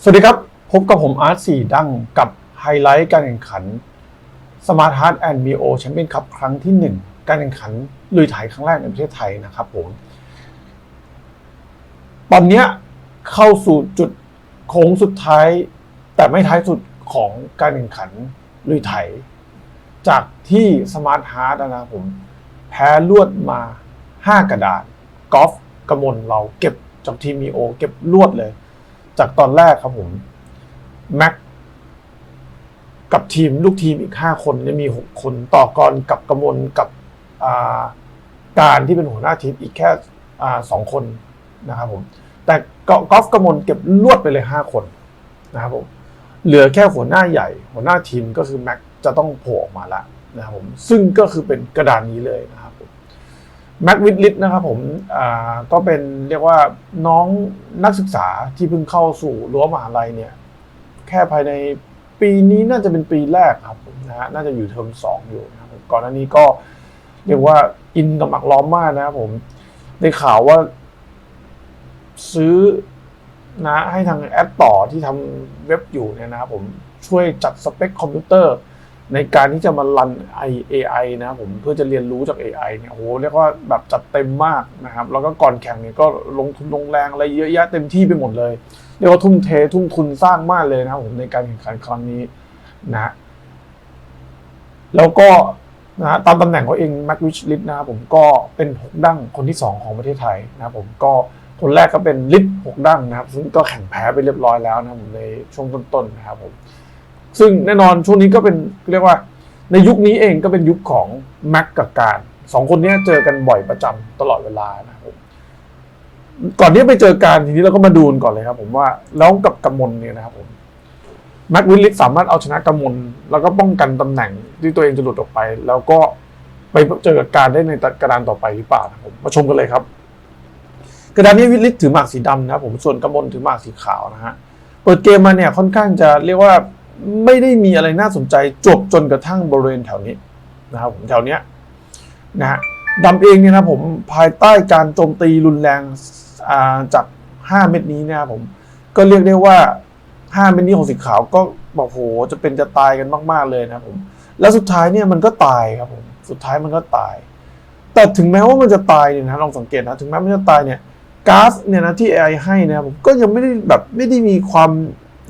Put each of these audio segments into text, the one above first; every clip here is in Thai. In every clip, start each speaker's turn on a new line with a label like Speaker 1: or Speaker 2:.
Speaker 1: สวัสดีครับ พบกับผมอาร์ตสีดังกับไฮไลท์การแข่งขัน Smart Heart and Mio Champion Cup ครั้งที่ 1 การแข่งขันลุยไถครั้งแรกในประเทศไทยนะครับผม ตอนนี้เข้าสู่จุดโค้งสุดท้าย แต่ไม่ท้ายสุดของการแข่งขันลุยไถจากที่ Smart Heart นะครับผม แพ้ลวดมา 5 กระดาษกอล์ฟกระมลเราเก็บจากทีมมีโอเก็บลวดเลย จากตอนแรกครับผมแม็กกับทีมลูกทีมอีก5คนเนี่ยมี6คนต่อกรกับกระมวลกับาการที่เป็นหัวหน้าทีมอีกแค่สองคนนะครับผม แต่กอล์ฟกระมวลเก็บลวดไปเลย5คนนะครับผมเหลือแค่หัวหน้าใหญ่ หัวหน้าทีมก็คือแม็กจะต้องโผล่ออกมาละนะครับผมซึ่งก็คือเป็นกระดานนี้เลยนะ แม็กวิดลิตนะครับผมอ่าก็เป็นเรียกว่าน้องนักศึกษาที่เพิ่งเข้าสู่รั้วมหาลัยเนี่ย แค่ภายในปีนี้น่าจะเป็นปีแรกครับผมนะฮะน่าจะอยู่เทอมสองอยู่นะครับก่อนหน้านี้ก็เรียกว่าอินกับหมักล้อมมากนะครับผมได้ข่าวว่าซื้อนะให้ทางแอปต่อที่ทำเว็บอยู่เนี่ยนะครับผมช่วยจัดสเปคคอมพิวเตอร์ ในการที่จะมารัน AI นะครับผมเพื่อจะเรียนรู้จาก AI เนี่ยโอ้โหเรียกว่าแบบจัดเต็มมากนะครับ แล้วก็ก่อนแข่งเนี่ยก็ลงทุนลงแรงอะไรเยอะแยะเต็มที่ไปหมดเลยเรียกว่าทุ่มเททุ่มทุนสร้างมากเลยนะครับผมในการแข่งขันครั้งนี้นะแล้วก็นะตามตำแหน่งเขาเองแม็กวิชลิตนะครับผมก็เป็นหกดั้งคนที่สองของประเทศไทยนะครับผมก็คนแรกก็เป็นลิตหกดั้งนะครับ ซึ่งก็แข่งแพ้ไปเรียบร้อยแล้วนะครับผมในช่วงต้นๆนะครับผม ซึ่งแน่นอนช่วงนี้ก็เป็นเรียกว่า ในยุคนี้เองก็เป็นยุคของแม็กกับการสองคนนี้เจอกันบ่อยประจำตลอดเวลานะครับก่อนที่ไปเจอการทีนี้เราก็มาดูกันก่อนเลยครับ ผมว่าแล้วกับกำมลเนี่ยนะครับผมแม็กวิลลิสสามารถเอาชนะกำมลแล้วก็ป้องกันตำแหน่งที่ตัวเองจะหลุดออกไป แล้วก็ไปเจอกับการได้ในกระดานต่อไปหรือเปล่านะครับผมมาชมกันเลยครับ กระดานนี้วิลลิสถือหมากสีดำนะครับผมส่วนกำมลถือหมากสีขาวนะฮะเปิดเกมมาเนี่ยค่อนข้างจะเรียกว่า ไม่ได้มีอะไรน่าสนใจจบจนกระทั่งบริเวณแถวนี้นะครับผมแถวเนี้ยนะฮะดำเองเนี่ยนะผมภายใต้การโจมตีรุนแรงอ่าจาก 5 เม็ดนี้นะครับผมก็เรียกได้ว่า 5 เม็ดนี้ของสีขาวก็บอกโหจะเป็นจะตายกันมาก ๆ เลยนะครับผมแล้วสุดท้ายเนี่ยมันก็ตายครับผมสุดท้ายมันก็ตาย แต่ถึงแม้ว่ามันจะตายเนี่ยนะลองสังเกตนะถึงแม้มันจะตายเนี่ยก๊าซเนี่ยนะที่ AI ให้นะครับผมก็ยังไม่ได้แบบไม่ได้มีความ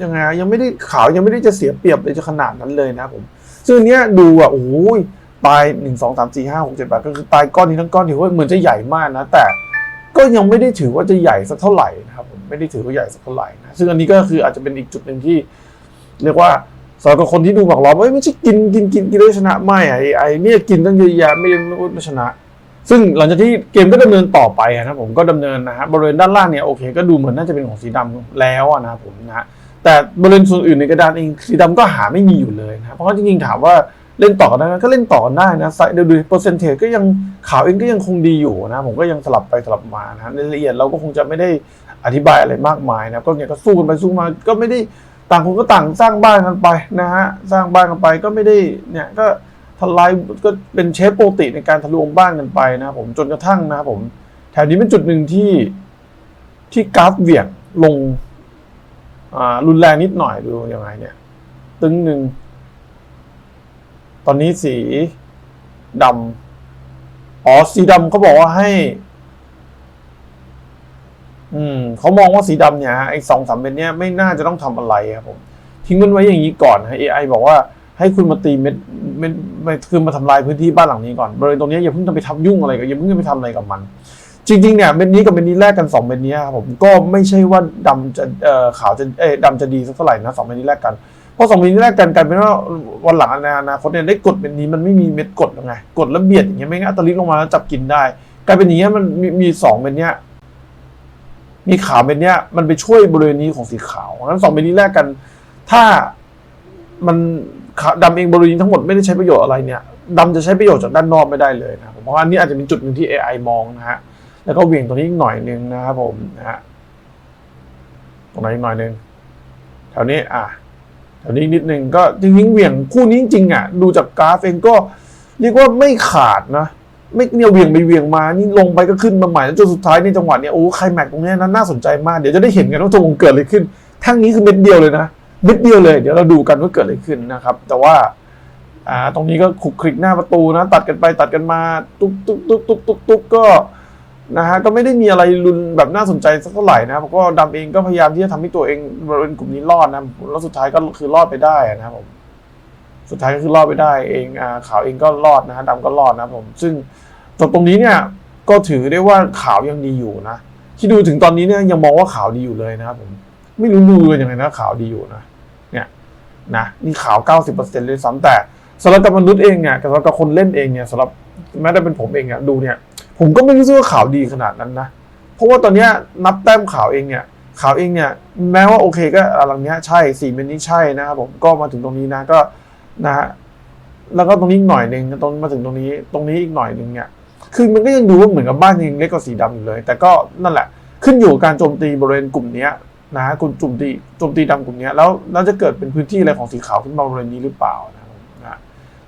Speaker 1: ยังไงยังไม่ได้ขาวยังไม่ได้จะเสียเปรียบเลยจะขนาดนั้นเลยนะผมซึ่งเนี้ยดูอะโอ้ยตายหนึ่งสองสามสี่ห้าหกเจ็ดแปดก็คือตายก้อนนี้ทั้งก้อนถือว่าเหมือนจะใหญ่มากนะ แต่ก็ยังไม่ได้ถือว่าจะใหญ่สักเท่าไหร่นะครับผมไม่ได้ถือว่าใหญ่สักเท่าไหร่นะซึ่งอันนี้ก็คืออาจจะเป็นอีกจุดหนึ่งที่ เรียกว่าสำหรับคนที่ดูหมากล้อมเอ้ยไม่ใช่กินกินกินกินได้วชนะไม่อะไอเนี่ยกินตั้งเยอะแยะไม่ได้ไม่ชนะ ซึ่งหลังจากที่เกมก็ดำเนินต่อไปนะผมก็ดำเนินนะฮะบริเวณด้านล่างเนี่ยโอเค ก็ดูเหมือนน่าจะเป็นของสีดำแล้วนะผมนะฮะ แต่บริเวณส่วนอื่นในกระดานเองสีดำก็หาไม่มีอยู่เลยนะเพราะว่าจริงๆถามว่าเล่นต่อกันได้ไหมก็เล่นต่อได้นะไซด์ดูเปอร์เซนเทจก็ยังขาวเองก็ยังคงดีอยู่นะ ผมก็ยังสลับไปสลับมานะในรายละเอียดเราก็คงจะไม่ได้อธิบายอะไรมากมายนะก็เนี่ยก็สู้กันไปสู้มาก็ไม่ได้ต่างคนก็ต่างสร้างบ้านกันไปนะฮะสร้างบ้านกันไปก็ไม่ได้เนี่ยก็ทลายก็เป็นเชฟโปกติในการทะลวงบ้านกันไปนะผมจนกระทั่งนะผมแถวนี้เป็นจุดหนึ่งที่ที่กราฟเหวี่ยงลง รุนแรงนิดหน่อยดูยังไงเนี่ยตึงหนึ่ง ตอนนี้สีดำอ๋อสีดำเขาบอกว่าให้ อืมเขามองว่าสีดำเนี่ยไอ้สองสามเม็ดเนี้ยไม่น่าจะต้องทำอะไรครับผมทิ้งมันไว้อย่างนี้ก่อนฮะ AI บอกว่าให้คุณมาตีเม็ดเม็ดคือมาทำลายพื้นที่บ้านหลังนี้ก่อนบริเวณตรงนี้อย่าเพิ่งจะไปทำยุ่งอะไรกับอย่าเพิ่งจะไปทำอะไรกับมัน จริงๆเนี่ยเม็ดนี้กับเม็ดนี้แลกกันสองเม็ดนี้ครับผมก็ไม่ใช่ว่าดำจะเอ่อขาวจะเอ้ยดำจะดีสักเท่าไหร่นะสองเม็ดนี้แลกกันเพราะสองเม็ดนี้แลกกันกลายเป็นว่าวันหลังในอนาคตเนี่ยได้กดเม็ดนี้มันไม่มีเม็ดกดแล้วไงกดแล้วเบียดอย่างเงี้ยไม่งั้นอัตลิกลงมาแล้วจับกินได้กลายเป็นอย่างเงี้ยมันมีมีสองเม็ดเนี้ยมีขาวเม็ดเนี้ยมันไปช่วยบริเวณนี้ของสีขาวเพราะฉะนั้นสองเม็ดนี้แลกกัน ถ้ามันดำเองบริเวณนี้ทั้งหมดไม่ได้ใช้ประโยชน์อะไรเนี่ยดำจะใช้ประโยชน์จากด้านนอกไม่ได้เลยนะผมเพราอันนี้อาจจะเป็นจุดหนึ่งที่ AI มองนะฮะ แล้วก็เหวี่ยงตรงนี้หน่อยหนึ่งนะครับผมนะฮะตรงไหนหน่อยหนึ่งแถวนี้อะแถวนี้นิดนึงก็จริงๆเหวี่ยงคู่นี้จริงๆอะดูจากกราฟเองก็เรียกว่าไม่ขาดนะไม่เนี่ยเหวี่ยงไปเหวี่ยงมา นี่ลงไปก็ขึ้นมาใหม่แล้วจนสุดท้ายในจังหวะเนี้ยโอ้ใครแม็กตรงเนี้ยนะน่าสนใจมาก เดี๋ยวจะได้เห็นกันว่าตกลงเกิดอะไรขึ้นแท่งนี้คือเม็ดเดียวเลยนะเม็ดเดียวเลย เดี๋ยวเราดูกันว่าเกิดอะไรขึ้นนะครับ แต่ว่าอ่าตรงนี้ก็ขลุกคลิกหน้าประตูนะ ตัดกันไปตัดกันมา ตุ๊กตุ๊กตุ๊กตุ๊กตุ๊กตุ๊กก็ นะฮะก็ไม่ได้มีอะไรรุนแบบน่าสนใจสักเท่าไหร่นะเพราะก็ดำเองก็พยายามที่จะทำให้ตัวเองบริเวณกลุ่มนี้รอดนะแล้วสุดท้ายก็คือรอดไปได้นะครับผมสุดท้ายก็คือรอดไปได้ เองอ่าขาวเองก็รอดนะฮะดำก็รอดนะผมซึ่งตรงตรงนี้เนี่ยก็ถือได้ว่าขาวยังดีอยู่นะที่ดูถึงตอนนี้เนี่ยยังมองว่าขาวดีอยู่เลยนะครับผมไม่รู้ดูกันยังไงนะขาวดีอยู่นะเนี่ยนะนี่ขาว 90%เลยซ้ำแต่สำหรับกับมนุษย์เองเนี่ยสำหรับกับคนเล่นเองเนี่ยสำหรับแม้แต่เป็นผมเองเนี่ยดูเนี่ย ผมก็ไม่รู้สึกว่าข่าวดีขนาดนั้นนะ เพราะว่าตอนนี้นับแต้มข่าวเองเนี่ยข่าวเองเนี่ยแม้ว่าโอเคก็อะไรเนี้ยใช่สี่เมตรนี้ใช่นะครับผมก็มาถึงตรงนี้นะก็นะฮะแล้วก็ตรงนี้อีกหน่อยหนึ่งตรงมาถึงตรงนี้ตรงนี้อีกหน่อยหนึ่งเนี่ยคือมันก็ยังดูว่าเหมือนกับบ้านยังเล็กกว่าสีดำอยู่เลย แต่ก็นั่นแหละขึ้นอยู่กับการโจมตีบริเวณกลุ่มนี้นะฮะกลุ่มโจมตีโจมตีดำกลุ่มนี้แล้วแล้วจะเกิดเป็นพื้นที่อะไรของสีขาวขึ้นมาบริเวณนี้หรือเปล่านะครับนะฮะ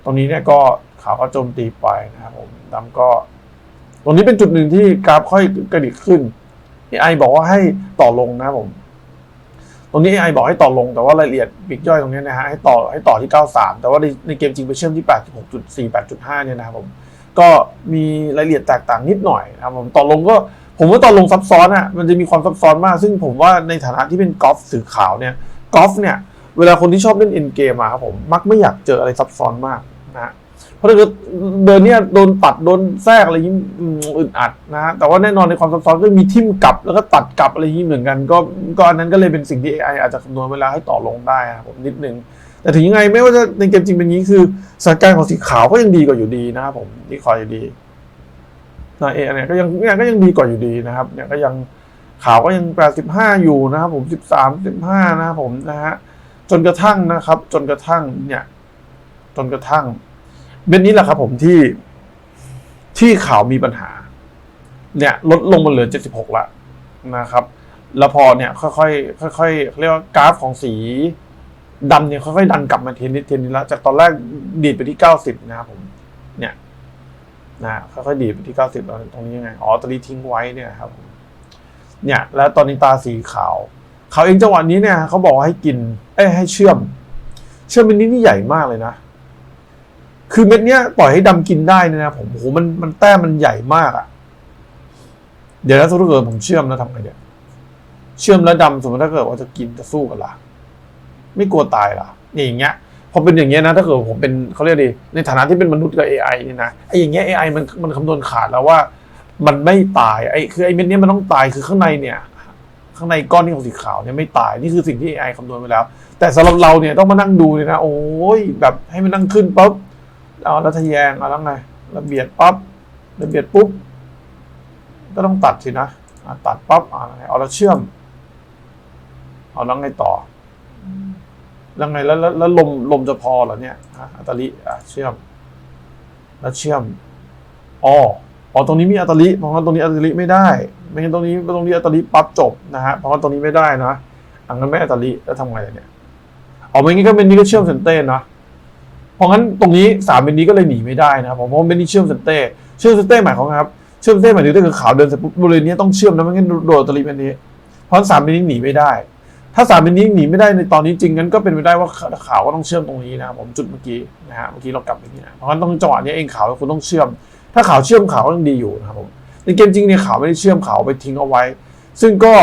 Speaker 1: ตรงนี้เนี่ยก็ขาวก็โจมตีไปนะครับผมดำก็ ตรงนี้เป็นจุดหนึ่งที่กราฟค่อยกระดิกขึ้น AI บอกว่าให้ต่อลงนะผม ตรงนี้ AI บอกให้ต่อลง แต่ว่ารายละเอียดบิ๊กย่อยตรงนี้นะฮะให้ต่อให้ต่อที่ 93 แต่ว่าในในเกมจริงไปเชื่อมที่ 86.4 8.5 เนี่ยนะครับผม ก็มีรายละเอียดแตกต่างนิดหน่อยนะครับผมต่อลงก็ผมว่าต่อลงซับซ้อนอะมันจะมีความซับซ้อนมาก ซึ่งผมว่าในฐานะที่เป็นกอล์ฟสื่อขาวเนี่ยกอล์ฟเนี่ยเวลาคนที่ชอบเล่นเอ็นเกมอะครับผมมักไม่อยากเจออะไรซับซ้อนมาก ราะถ้าเกิดเดินเนี่ยโดนตัดโดนแทรกอะไรอย่างอืมอึดอัดนะฮะแต่ว่าแน่นอนในความซับซ้อนก็มีทิมกลับแล้วก็ตัดกลับอะไรอย่างเหมือนกัน ก็ก็อันนั้นก็เลยเป็นสิ่งที่ AI อาจจะคำนวณเวลาให้ต่อลงได้นะครับผมนิดนึงแต่ถึงยังไงไม่ว่าจะในเกมจริงเป็นอย่างนี้คือสถานการณ์ของสีขาวก็ยังดีกว่าอยู่ดีนะครับผมที่คอยอยู่ดีนะเอเนี่ยก็ยังเนี่ยก็ยังดีกว่าอยู่ดีนะครับเนี่ยก็ยังขาวก็ยัง85อยู่นะครับผม13 15นะครับผมนะฮะจนกระทั่งนะครับ จนกระทั่งเนี่ย จนกระทั่ง เบ็นนี้แหละครับผมที่ที่ขาวมีปัญหา เนี่ย ลดลงมาเหลือ 76 ละนะครับ แล้วพอเนี่ย ค่อยๆค่อยๆเรียกว่ากราฟของสีดำเนี่ยค่อยๆดันกลับมาเทนนิสเทนนิสแล้วจากตอนแรกดีดไปที่ 90 นะครับผม เนี่ยนะค่อยๆดีดไปที่ 90แล้วตรงนี้ยังไงอ๋อตอนนี้ทิ้งไว้เนี่ยครับเนี่ย แล้วตอนนี้ตาสีขาวขาวเองจังหวะนี้เนี่ยเขาบอกว่าให้กินเอ้ให้เชื่อม เชื่อมเม็ดนี้นี่ใหญ่มากเลยนะ คือเม็ดเนี้ยปล่อยให้ดำกินได้เนยนะผมโอ้โหมันมันแต้มมันใหญ่มากอะเดี๋ยวถ้าสมมติเกิดผมเชื่อมแล้วทำไงเนี่ยเชื่อมแล้วดำสมมติถ้าเกิดว่าจะกินจะสู้กันล่ะ ไม่กลัวตายเหรอนี่อย่างเงี้ยพอเป็นอย่างเงี้ยนะ ถ้าเกิดผมเป็นเขาเรียกดีในฐานะที่เป็นมนุษย์กับ AI นี่นะไอ้อย่างเงี้ย AI มันมันคำนวณขาดแล้วว่า มันไม่ตายไอ้คือไอ้เม็ดเนี้ยมันต้องตายคือข้างในเนี่ย ข้างในก้อนนี้ของสีขาวเนี่ยไม่ตายนี่คือสิ่งที่ AI คำนวณไปแล้ว แต่สำหรับเราเนี่ยต้องมานั่งดูเลยนะโอ้ยแบบให้มันนั่งขึ้นปุ๊บ เอาแล้วทะแยงเอาแล้วไงแล้วเบียดปั๊บแล้วเบียดปุ๊บก็ต้องตัดสินะตัดปั๊บเอาแล้วเชื่อม เอาแล้วไงต่อแล้วไงแล้วแล้วลมลมจะพอเหรอเนี่ยอะอัตลิเชื่อม แล้วเชื่อมอ๋ออ๋อตรงนี้มีอัตลิเพราะว่าตรงนี้อัตลิไม่ได้ไม่งั้นตรงนี้ตรงนี้อัตลิปั๊บจบนะฮะเพราะว่าตรงนี้ไม่ได้นะอังนั้นไม่อัตลิแล้วทำไงเนี่ยอ๋อไม่งั้นก็เป็นนี้ก็เชื่อมเซนเต้นนะ เพราะงั้นตรงนี้สามเมนนี้ก็เลยหนีไม่ได้นะครับผมเพราะเมนนี้เชื่อมเซนเต้เชื่อมเซนเต้หมายความครับเชื่อมเซนเต้หมายถึงถ้าเกิดขาวเดินเสร็จปุ๊บบริเวณนี้ต้องเชื่อมนะไม่งั้นโดนอัตลิเมนนี้ เพราะสามเมนนี้หนีไม่ได้ ถ้าสามเมนนี้หนีไม่ได้ในตอนนี้จริงงั้นก็เป็นไปได้ว่าขาวก็ต้องเชื่อมตรงนี้นะครับผมจุดเมื่อกี้นะฮะเมื่อกี้เรากลับไปที่นะเพราะฉะนั้นต้องจังหวะนี้เองขาวคุณต้องเชื่อม ถ้าขาวเชื่อมขาวก็ยังดีอยู่นะครับผมในเกมจริงเนี่ยขาวไม่ได้เชื่อมขาวไปทิ้งเอาไว้ ซึ่งก็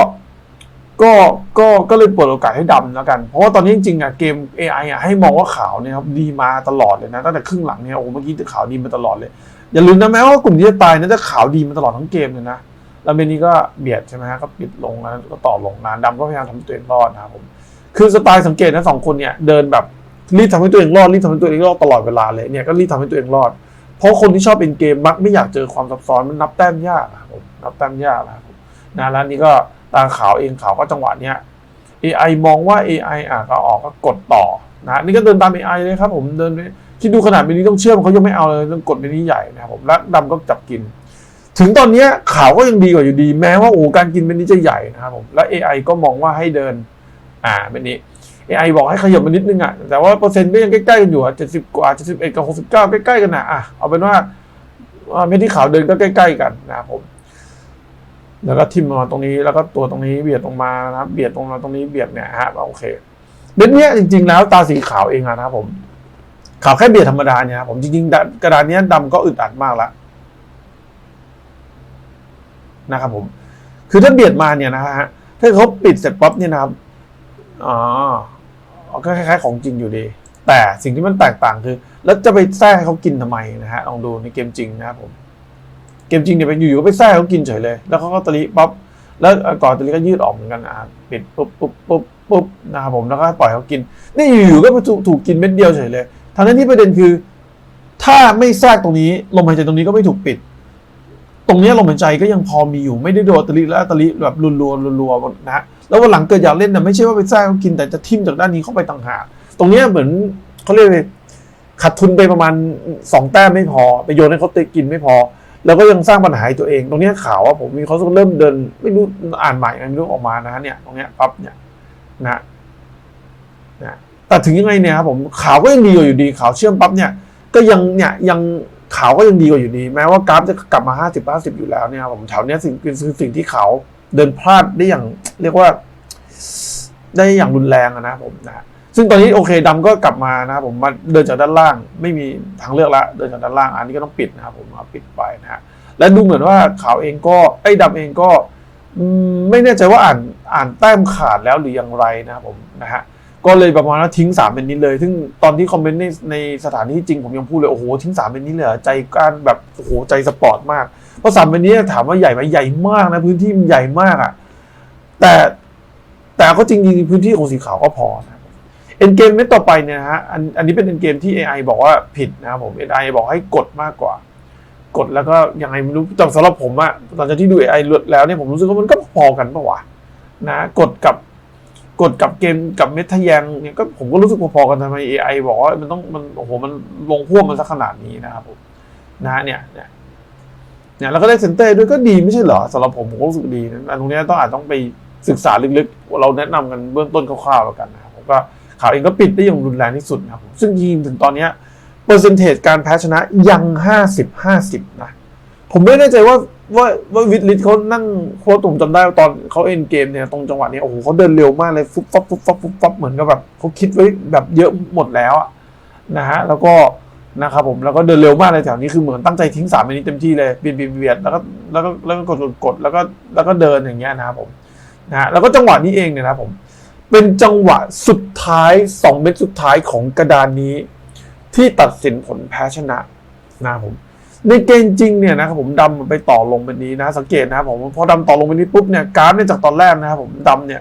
Speaker 1: ก็ก็ก็เลยเปิดโอกาสให้ดำแล้วกัน เพราะว่าตอนนี้จริงๆอะเกม AI อะให้มองว่าขาวเนี่ยครับดีมาตลอดเลยนะตั้งแต่ครึ่งหลังเนี่ยโอ้เมื่อกี้ขาวดีมาตลอดเลย อย่าลืมนะแม้ว่ากลุ่มที่จะตายนะจะขาวดีมาตลอดทั้งเกมเลยนะแล้วเมนนี้ก็เบียดใช่ไหมฮะก็ปิดลงแล้วก็ต่อลงนะดำก็พยายามทำตัวเองรอดนะครับผมคือสไตล์สังเกตนะสองคนเนี่ยเดินแบบรีบทำให้ตัวเองรอดรีบทำให้ตัวเองรอดตลอดเวลาเลยเนี่ยก็รีบทำให้ตัวเองรอด เพราะคนที่ชอบเป็นเกมมักไม่อยากเจอความซับซ้อนมันนับแต้มยากอะครับนับแต้มยากนะครับนะแล้วนี่ก็ ตาขาวเองขาวก็จังหวะเนี้ย AI มองว่า AI อะก็ออกก็กดต่อนะนี่ก็เดินตาม AI เลยครับผมเดินไปคิดดูขนาดเมนนี้ต้องเชื่อมเขายังไม่เอาเลยต้องกดเมนนี้ใหญ่นะครับผมและดำก็จับกิน ถึงตอนนี้ยขาวก็ยังดีกว่าอยู่ดี แม้ว่าโอ้การกินเมนนี้จะใหญ่นะครับผมและ AI ก็มองว่าให้เดิน อ่าเมนนี้ AI บอกให้ขยับมานิดนึงอะแต่ว่าเปอร์เซ็นต์ก็ยังใกล้ๆกันอยู่อะเจ็ดสิบกว่าเจ็ดสิบเอ็ดกับหกสิบเก้าใกล้ๆกันนะอะเอาเป็นว่าว่าเม็ดที่ขาวเดินก็ใกล้ ๆ กันนะครับผม แล้วก็ทิมมาตรงนี้แล้วก็ตัวตรงนี้เบียดลงมานะครับ เบียดลงมาตรงนี้เบียดเนี่ยฮะโอเคเม็ดเนี้ยจริง ๆ แล้วตาสีขาวเองอะนะครับผมขาวแค่เบียดธรรมดาเนี่ยครับผมจริงๆกระดานเนี้ยดำก็อึดอัดมากแล้วนะครับผม คือถ้าเบียดมาเนี่ยนะฮะถ้าเขาปิดเสร็จป๊อปเนี่ยนะครับอ๋อก็คล้ายๆ ของจริงอยู่ดี แต่สิ่งที่มันแตกต่างคือ แล้วจะไปแทรกให้เขากินทำไมนะฮะลองดูในเกมจริงนะครับผม กมจริงเนี่ยไปอยู่ๆก็ไปแทรกเขากินเฉยเลย แล้วเขาก็ตะลิป๊อปแล้วก่อนตะลิก็ยืดออกเหมือนกันอะปิดปุ๊บปุ๊บปุ๊บปุ๊บนะครับผมแล้วก็ปล่อยเขากิน นี่อยู่ๆก็ถูกถูกกินเม็ดเดียวเฉยเลยทั้งนั้นที่ประเด็นคือ ถ้าไม่แทรกตรงนี้ลมหายใจตรงนี้ก็ไม่ถูกปิด ตรงนี้ลมหายใจก็ยังพอมีอยู่ไม่ได้โดนตะลิและตะลิแบบรัวๆรัวๆนะแล้ววันหลังเกิดอยากเล่นนะไม่ใช่ว่าไปแทรกเขากินแต่จะทิ่มจากด้านนี้เข้าไปต่างหากตรงนี้เหมือนเขาเรียกเลยขาดทุนไปประมาณสองแต้มไม่พอ ไปโยนให้เขาตกินไม่พอ แล้วก็ยังสร้างปัญหาให้ตัวเอง ตรงนี้ข่าวว่าผมมีเขาเริ่มเดิน ไม่รู้อ่านใหม่ไม่รู้ออกมานะเนี่ยตรงนี้ปั๊บเนี่ยนะนะแต่ถึงยังไงเนี่ยครับผมข่าวก็ยังดีกว่าอยู่ดีข่าวเชื่อมปั๊บเนี่ยก็ยังเนี่ยยังข่าวก็ยังดีกว่าอยู่ดี แม้ว่ากราฟจะกลับมาห้าสิบห้าสิบอยู่แล้วเนี่ยผมแถวเนี้ยสิ่งเป็นสิ่งที่เขาเดินพลาดได้อย่างเรียกว่า ได้อย่างรุนแรงนะผมนะ ซึ่งตอนนี้โอเคดำก็กลับมานะครับผมมาเดินจากด้านล่าง ไม่มีทางเลือกละเดินจากด้านล่างอันนี้ก็ต้องปิดนะครับผมเอาปิดไปนะฮะและดูเหมือนว่าขาวเองก็ไอ้ดำเองก็ไม่แน่ใจว่าอ่านอ่านแต้มขาดแล้วหรืออย่างไรนะครับผมนะฮะก็เลยประมาณว่าทิ้งสามเป็นนี้เลย ซึ่งตอนที่คอมเมนต์ในในสถานที่จริงผมยังพูดเลยโอ้โหทิ้งสามเป็นนี้เลยเหรอใจการแบบโอ้โหใจสปอร์ตมากเพราะสามเป็นนี้ถามว่าใหญ่ไหมใหญ่มากนะพื้นที่มันใหญ่มากอะแต่แต่ก็จริงจริงๆพื้นที่ของสีขาวก็พอนะ เอ็นเกมเม็ดต่อไปเนี่ยนะฮะอันอันนี้เป็นเอ็นเกมที่ AI บอกว่าผิดนะครับผม AI บอกให้กดมากกว่า กดแล้วก็ยังไงไม่รู้แต่สำหรับผมอะตอนจากที่ดู AI แล้วเนี่ยผมรู้สึกว่ามันก็พอกันปะวะนะกดกับกดกับเกมกับเม็ดทะแยงเนี่ยก็ผมก็รู้สึกพอๆกันทำไม AI บอกว่ามันต้องมันโอ้โหมันลงพวกมันสักขนาดนี้นะครับผมนะเนี่ยเนี่ยเนี่ยแล้วก็ได้เซนเตอร์ด้วยก็ดีไม่ใช่เหรอสำหรับผมผมก็รู้สึกดีนะอันตรงนี้ต้องอาจต้องไปศึกษาลึกๆ เราแนะนำกันเบื้องต้นคร่าวๆแล้วกันนะครับผมก็ ข่าวเองก็ปิดได้อย่างรุนแรงที่สุดนะครับผมซึ่งทีมถึงตอนนี้เปอร์เซนเทจการแพ้ชนะยังห้าสิบห้าสิบนะ ผมไม่แน่ใจว่าว่าว่าวิทลิตเขานั่งโค้ชผมจำได้ตอนเขาเอ็นเกมเนี่ยตรงจังหวะนี้โอ้โหเขาเดินเร็วมากเลยฟุบฟับฟุบฟับฟุบฟับเหมือนกับแบบเขาคิดไว้แบบเยอะหมดแล้วนะฮะแล้วก็นะครับผมแล้วก็เดินเร็วมากเลยแถวนี้คือเหมือนตั้งใจทิ้งสามมินิเต็มที่เลยเบียดเบียดเบียดแล้วก็แล้วก็แล้วก็กดกดกดแล้วก็แล้วก็เดินอย่างเงี้ยนะครับผมนะฮะแล้วก็จังหวะนี้เองเนี่ยนะผม เป็นจังหวะสุดท้าย 2 เม็ดสุดท้ายของกระดานนี้ ที่ตัดสินผลแพ้ชนะนะผม ในเกมจริงเนี่ยนะครับผมดำไปต่อลงเป็นนี้นะ สังเกตนะครับผมพอดำต่อลงเป็นนี้ปุ๊บเนี่ยกราฟเนี่ยจากตอนแรกนะครับผมดำเนี่ย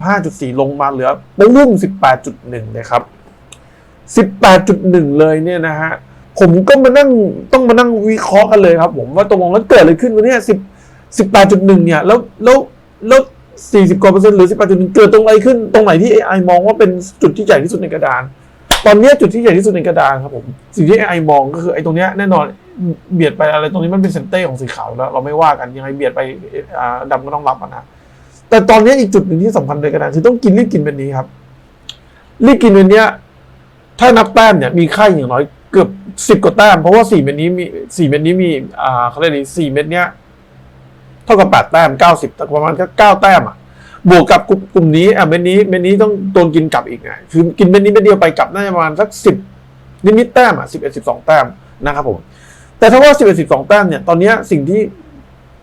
Speaker 1: 45.4 ลงมาเหลือปุ้ม18.1เลยครับ18.1 เลยเนี่ยนะฮะผมก็มานั่งต้องมานั่งวิเคราะห์กันเลยครับ ผมว่าตกลงแล้วเกิดอะไรขึ้นวะเนี่ย10 18.1เนี่ยแล้วแล้วแล้ว 40กว่าเปอร์เซ็นต์หรือ 18.1 เกิดตรงไหนขึ้นตรงไหนที่ AI มองว่าเป็นจุดที่ใหญ่ที่สุดในกระดาน ตอนนี้จุดที่ใหญ่ที่สุดในกระดานครับผม สิ่งที่ AI มองก็คือไอ้ตรงเนี้ยแน่นอนเบียดไปอะไรตรงนี้มันเป็นเซนเต้ของสีขาวแล้ว เราไม่ว่ากันยังไงเบียดไปอ่าก็ต้องรับนะแต่ตอนนี้อีกจุดหนึ่งที่สำคัญในกระดานคือต้องกินรีบกินเป็นนี้ครับรีบกินเป็นเนี้ยถ้านับแต้มเนี่ยมีค่าอย่างน้อยเกือบสิบกว่าแต้มเพราะว่าสี่เม็ดนี้มีสี่เม็ดนี้มีอ่าเขาเรียกอะไรสี่เม็ดเนี้ย ท่ากับแปดแต้มเก้าสิบแต่ประมาณก็เก้าแต้มอะบวกกับกลุ่มนี้อะเม็ดนี้เม็ดนี้ต้องโดนกินกลับอีกไงคือกินเม็ดนี้เม็ดเดียวไปกลับน่าจะประมาณสักสิบนิดๆแต้มอะสิบเอ็ดสิบสองแต้มนะครับผมแต่ถ้าว่าสิบเอ็ดสิบสองแต้มเนี่ยตอนนี้สิ่งที่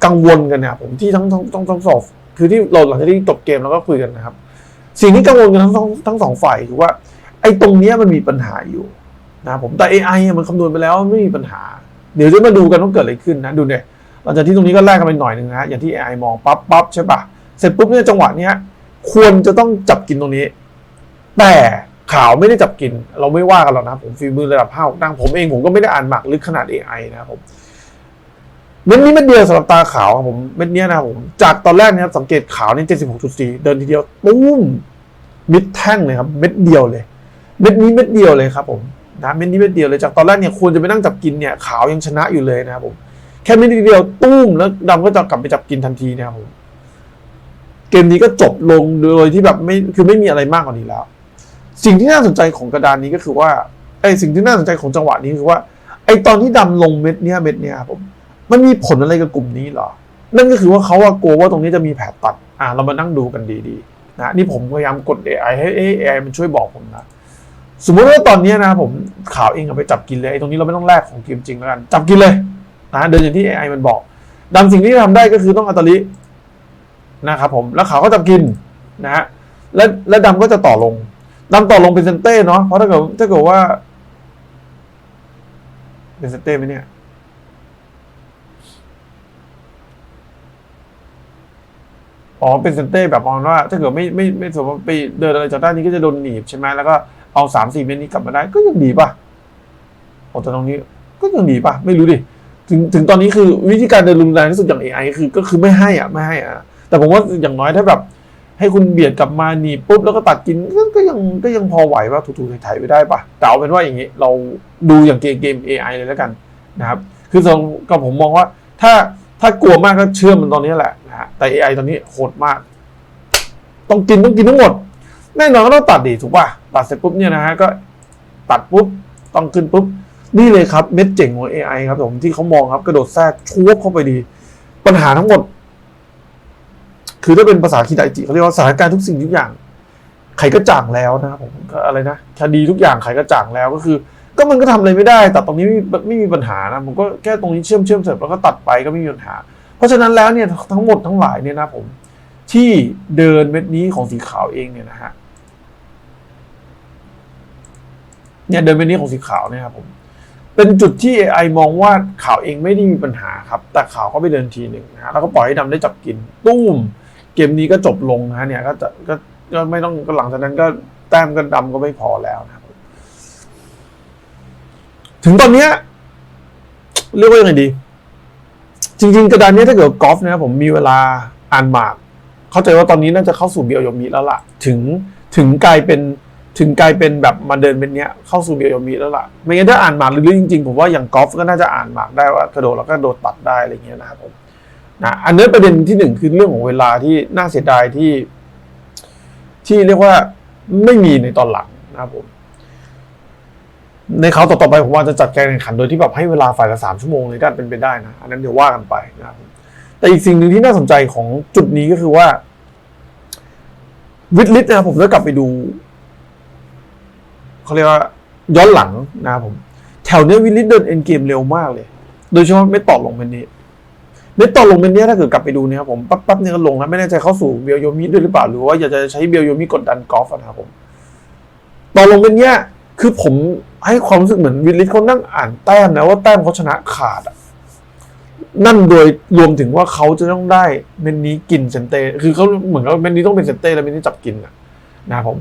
Speaker 1: กังวลกันเนี่ยผมที่ทั้งทั้งทั้งทั้งสองคือที่เราหลังจากที่จบเกมแล้วก็คุยกันนะครับ สิ่งที่กังวลกันทั้งทั้งทั้งสองฝ่ายคือว่าไอ้ตรงเนี้ยมันมีปัญหาอยู่นะครับผมแต่ AI อะมันคำนวณไปแล้วไม่มีปัญหา เดี๋ยวจะมาดูกันว่าเกิดอะไรขึ้นนะดูเนี่ย ลังจากที่ตรงนี้ก็แลกกันไปหน่อยหนึ่งนะฮะอย่างที่ AI มองปั๊บปั๊บใช่ปะเสร็จปุ๊บเนี่ยจังหวะเนี้ยควรจะต้องจับกินตรงนี้ แต่ข่าวไม่ได้จับกิน เราไม่ว่ากันหรอกนะผมฝีมือระดับห้าดังผมเองผมก็ไม่ได้อ่านหมากลึกขนาด AI นะครับผมเม็ดนี้เม็ดเดียวสำหรับตาขาวครับผมเม็ดเนี้ยนะครับผมจากตอนแรกเนี่ยครับสังเกตขาวนี่76.4เดินทีเดียวปุ้มมิดแท่งเลยครับเม็ดเดียวเลย เม็ดนี้เม็ดเดียวเลยครับผมนะเม็ดนี้เม็ดเดียวเลยจากตอนแรกเนี่ยควรจะไปนั่งจับกินเนี่ยขาวยังชนะอยู่เลยนะครับผม แค่ไม่นิดเดียวตุ้มแล้วดำก็จะกลับไปจับกินทันทีนะครับผมเกมนี้ก็จบลงโดยที่แบบไม่คือไม่มีอะไรมากกว่านี้แล้ว สิ่งที่น่าสนใจของกระดานนี้ก็คือว่าไอ้สิ่งที่น่าสนใจของจังหวะนี้คือว่า ไอ้ตอนที่ดำลงเม็ดเนี้ยเม็ดเนี้ยครับผมมันมีผลอะไรกับกลุ่มนี้หรอ นั่นก็คือว่าเขาอะกลัวว่าตรงนี้จะมีแผลตัดอ่าเรามานั่งดูกันดีๆนะนี่ผมพยายามกด AI ให้ AI มันช่วยบอกผมนะสมมติว่าตอนนี้นะผมข่าวเองเอาไปจับกินเลยไอ้ตรงนี้เราไม่ต้องแลกของเกมจริงแล้วกัน จับกินเลย นะเดินอย่างที่ AI มันบอกดำสิ่งที่ทำได้ก็คือต้องอัตลินะครับผมแล้วเขาก็จับกินนะฮะและและดำก็จะต่อลงดำต่อลงเป็นเซนเต้เนาะเพราะถ้าเกิดถ้าเกิดว่า เป็นเซนเต้ไหมเนี่ยอ๋อเป็นเซนเต้แบบมองว่า ถ้าเกิดไม่ไม่ไม่สมมติไปเดินอะไรจากด้านนี้ก็จะโดนหนีบใช่ไหมแล้วก็เอาสามสี่เมตรนี้กลับมาได้ก็ยังดีป่ะโอ้แต่ตรงนี้ก็ยังดีป่ะ ไม่รู้ดิ ถึงถึงตอนนี้คือวิธีการเดินรุนแรงที่สุดอย่าง AI คือก็คือไม่ให้อะไม่ให้อะแต่ผมว่าอย่างน้อยถ้าแบบ ให้คุณเบียดกลับมาหนีปุ๊บแล้วก็ตัดกินก็ก็ยังก็ยังพอไหวว่าถูๆไถ่ไปได้ป่ะแต่เอาเป็นว่าอย่างนี้ เราดูอย่างเกมเกม AI เลยแล้วกันนะครับ คือสำหรับผมมองว่า ถ้าถ้ากลัวมากก็เชื่อมันตอนนี้แหละนะฮะแต่ AI ตอนนี้โหดมาก ต้องกินต้องกินทั้งหมดแน่นอนก็ต้องตัดดีถูกป่ะตัดเสร็จปุ๊บเนี่ยนะฮะก็ ตัดปุ๊บต้องขึ้นปุ๊บ นี่เลยครับเม็ดเจ๋งของ AI ครับผมที่เขามองครับ กระโดดแทรกชวบเข้าไปดี ปัญหาทั้งหมด คือถ้าเป็นภาษาคีไดจิเขาเรียกว่าสถานการณ์ทุกสิ่งทุกอย่าง ไขกระจ่างแล้วนะครับผมก็อะไรนะคดีทุกอย่างไขกระจ่างแล้วก็คือ ก็มันก็ทำอะไรไม่ได้ แตัดตรงนี้ไม่มีไม่มีปัญหานะผมก็แค่ตรงนี้เชื่อมเชื่อมเสร็จแล้วก็ตัดไปก็ไม่มีปัญหา เพราะฉะนั้นแล้วเนี่ยทั้งหมดทั้งหลายเนี่ยนะผม ที่เดินเม็ดนี้ของสีขาวเองเนี่ยนะฮะเนี่ยเดินเม็ดนี้ของสีขาวเนี่ยครับผม เป็นจุดที่ AI มองว่าข่าวเองไม่ได้มีปัญหาครับ แต่ข่าวเขาไปเดินทีหนึ่งนะแล้วก็ปล่อยให้ดำได้จับกินตุ้ม เกมนี้ก็จบลงนะเนี่ยก็จะก็ก็ไม่ต้องก็หลังจากนั้นก็แต้มกันดำก็ไม่พอแล้วนะครับ ถึงตอนเนี้ยเรียกว่ายังไงดี จริง ๆ กระดานนี้ถ้าเกิดกอล์ฟนะผมมีเวลาอ่านหมาก เข้าใจว่าตอนนี้น่าจะเข้าสู่เบียโยมิแล้วล่ะ ถึงถึงกลายเป็น ถึงกลายเป็นแบบมาเดินเป็นเนี้ยเข้าสู่เบียโยมิแล้วล่ะไม่งั้นถ้าอ่านหมากลึกๆจริงๆผมว่าอย่างกอล์ฟก็น่าจะอ่านหมากได้ว่ากระโดดแล้วก็โดดตัดได้อะไรเงี้ยนะครับผมนะอันนี้ประเด็นที่หนึ่งคือเรื่องของเวลาที่น่าเสียดายที่ ที่เรียกว่าไม่มีในตอนหลังนะครับผมในเขาต่อๆไปผมว่าจะจัดการแข่งขันโดยที่แบบให้เวลาฝ่ายละสามชั่วโมงเลยก็เป็นไปได้นะอันนั้นเดี๋ยวว่ากันไปนะครับแต่อีกสิ่งหนึ่งที่น่าสนใจของจุดนี้ก็คือว่า วิดลิสนะครับผมได้กลับไปดู เขาเรียกว่าย้อนหลังนะครับผม แถวเนี้ยวิดลิสเดินเอ็นเกมเร็วมากเลย โดยเฉพาะไม่ต่อลงเป็นนี้เม็ดต่อลงเป็นเนี้ยถ้าเกิดกลับไปดูเนี่ยครับผมปั๊บปั๊บเนี่ยก็ลงแล้วไม่แน่ใจเข้าสู่เบียโยมิด้วยหรือเปล่าหรือว่าอยากจะใช้เบียโยมิกดดันกอล์ฟนะครับผมต่อลงเป็นเนี้ยคือผมให้ความรู้สึกเหมือนวิลลิสเขานั่งอ่านแต้มนะว่าแต้มเขาชนะขาดอะนั่นโดยรวมถึงว่าเขาจะต้องได้เมนนี้กินเซนเต้คือเขาเหมือนกับเมนนี้ต้องเป็นเซนเต้แล้วเมนนี้จับกินอะนะครับผม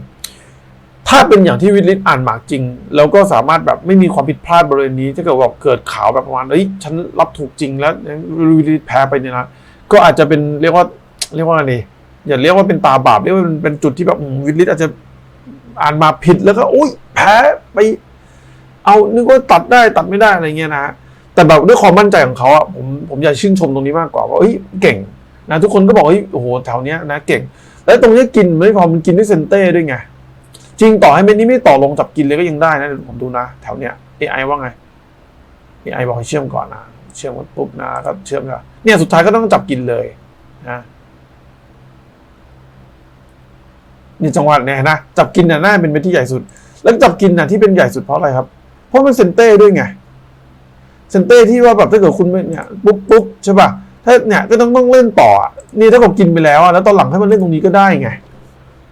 Speaker 1: ถ้าเป็นอย่างที่วิลลิสอ่านหมากจริง แล้วก็สามารถแบบไม่มีความผิดพลาดบริเวณนี้ถ้าเกิดแบบเกิดข่าวแบบประมาณเอ้ยฉันรับถูกจริงแล้ววิลลิสแพ้ไปเนี่ยนะก็อาจจะเป็นเรียกว่าเรียกว่าอะไรดีอย่าเรียกว่าเป็นตาบาปเรียกว่าเป็นจุดที่แบบวิลลิสอาจจะอ่านมาผิดแล้วก็อุ้ยแพ้ไปเอานึกว่าตัดได้ตัดไม่ได้อะไรเงี้ยนะฮะแต่แบบด้วยความมั่นใจของเขาอะผมผมอยากชื่นชมตรงนี้มากกว่าว่าเฮ้ยเก่งนะทุกคนก็บอกเฮ้ยโอ้โหแถวเนี้ยนะเก่ง แล้วตรงนี้กินไม่พอมันกินด้วยเซนเต้ด้วยไง จริงต่อให้เม็ดนี้ไม่ต่อลงจับกินเลยก็ยังได้นะผมดูนะ แถวเนี้ย AI ว่าไง AI บอกให้เชื่อมก่อนนะ เชื่อมปุ๊บนะก็เชื่อมกันเนี่ยสุดท้ายก็ต้องจับกินเลยนะนี่จังหวะเนี่ยนะจับกินน่ะน่าเป็นเม็ดที่ใหญ่สุด แล้วจับกินน่ะที่เป็นใหญ่สุดเพราะอะไรครับ เพราะมันเซนเต้ด้วยไงเซนเต้ที่ว่าแบบถ้าเกิดคุณเนี่ยปุ๊บปุ๊บใช่ป่ะถ้าเนี่ยก็ต้องต้องเล่นต่อนี่ถ้าผมกินไปแล้วแล้วตอนหลังให้มันเล่นตรงนี้ก็ได้ไง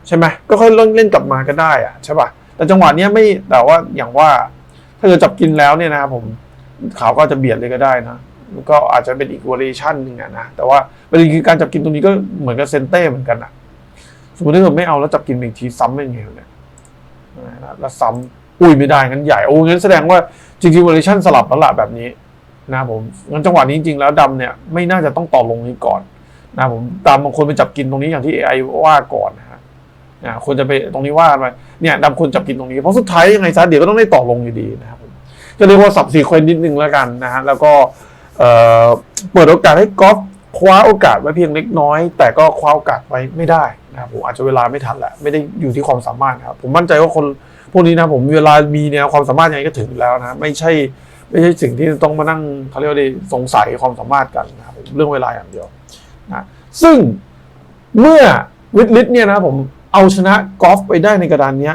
Speaker 1: ใช่ไหมก็ค่อยเล่นเล่นกลับมาก็ได้อะใช่ป่ะแต่จังหวะเนี้ยไม่แต่ว่าอย่างว่า ถ้าเกิดจับกินแล้วเนี่ยนะครับผมเขาก็จะเบียดเลยก็ได้นะก็อาจจะเป็นอีกวอริชันหนึ่งอะนะแต่ว่าประเด็นคือการจับกินตรงนี้ก็เหมือนกับเซนเต้เหมือนกันอะสมมติถ้าเกิดไม่เอาแล้วจับกินอีกทีซ้ำเป็นไงเนี่ยแล้วซ้ำอุ้ยไม่ได้งั้นใหญ่โอ้งั้นแสดงว่าจริงๆวอริชันสลับแล้วล่ะแบบนี้นะผมงั้นจังหวะนี้จริงๆแล้วดำเนี่ยไม่น่าจะต้องต่อลงนี้ก่อนนะผมตามบางคนไปจับกินตรงนี้อย่างที่ AI ว่าก่อน นะฮะนะควรจะไปตรงนี้ว่าไปเนี่ยดำควรจับกินตรงนี้เพราะสุดท้ายยังไงซะเดี๋ยวก็ต้องได้ต่อลงอยู่ดีนะครับผมก็เรียกว่าสับสีเควนนิดนึงแล้วกันนะฮะแล้วก็เปิดโอกาสให้กอล์ฟคว้าโอกาสไว้เพียงเล็กน้อย แต่ก็คว้าโอกาสไว้ไม่ได้นะครับผมอาจจะเวลาไม่ทันแหละไม่ได้อยู่ที่ความสามารถครับผมมั่นใจว่าคนพวกนี้นะผมเวลามีเนี่ยความสามารถยังไงก็ถึงแล้วนะไม่ใช่ไม่ใช่สิ่งที่ต้องมานั่งเขาเรียกว่าดีสงสัยความสามารถกันนะครับเรื่องเวลาอย่างเดียวนะซึ่งเมื่อวิทลิตเนี่ยนะผม เอาชนะกอล์ฟไปได้ในกระดานนี้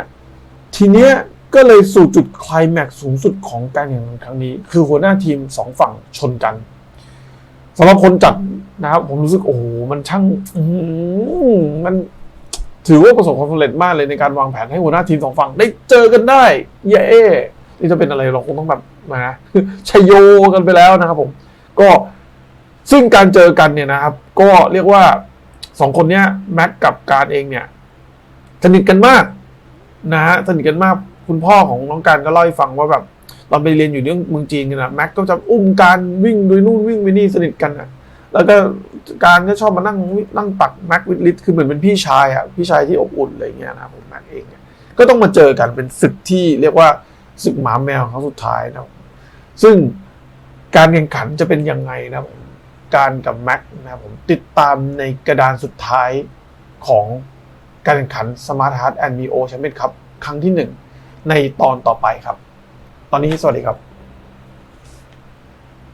Speaker 1: ทีเนี้ยก็เลยสู่จุดคลายแม็กสูงสุดของการแข่งขันครั้งนี้ คือหัวหน้าทีมสองฝั่งชนกันสำหรับคนจัดนะครับ ผมรู้สึกโอ้โหมันช่างมันถือว่าประสบความสำเร็จมากเลยในการวางแผนให้หัวหน้าทีมสองฝั่งได้เจอกันได้เย้นี่จะเป็นอะไรเราคงต้องแบบมาชัยโยกันไปแล้วนะครับผม ก็ซึ่งการเจอกันเนี่ยนะครับ ก็เรียกว่าสองคนเนี้ยแม็กกับการเองเนี่ย สนิทกันมาก นะฮะสนิทกันมากคุณพ่อของน้องการก็เล่าให้ฟังว่าแบบตอนไปเรียนอยู่ที่เมืองจีนกันนะแม็กก็จะอุ้มการวิ่งโดยนู่นวิ่งไปนี่สนิทกันอะแล้วก็การก็ชอบมานั่งนั่งตักแม็กวิดลิทคือเหมือนเป็นพี่ชายอะพี่ชายที่อบอุ่นอะไรเงี้ยนะผมแม็กเองก็ต้องมาเจอกันเป็นศึกที่เรียกว่าศึกหมาแมวครั้งสุดท้ายนะซึ่งการแข่งขันจะเป็นยังไงนะผมการกับแม็กนะผมติดตามในกระดานสุดท้ายของ การแข่งขัน Smart Heart and Mio Champion ครับครั้งที่หนึ่งในตอนต่อไปครับ ตอนนี้สวัสดีครับ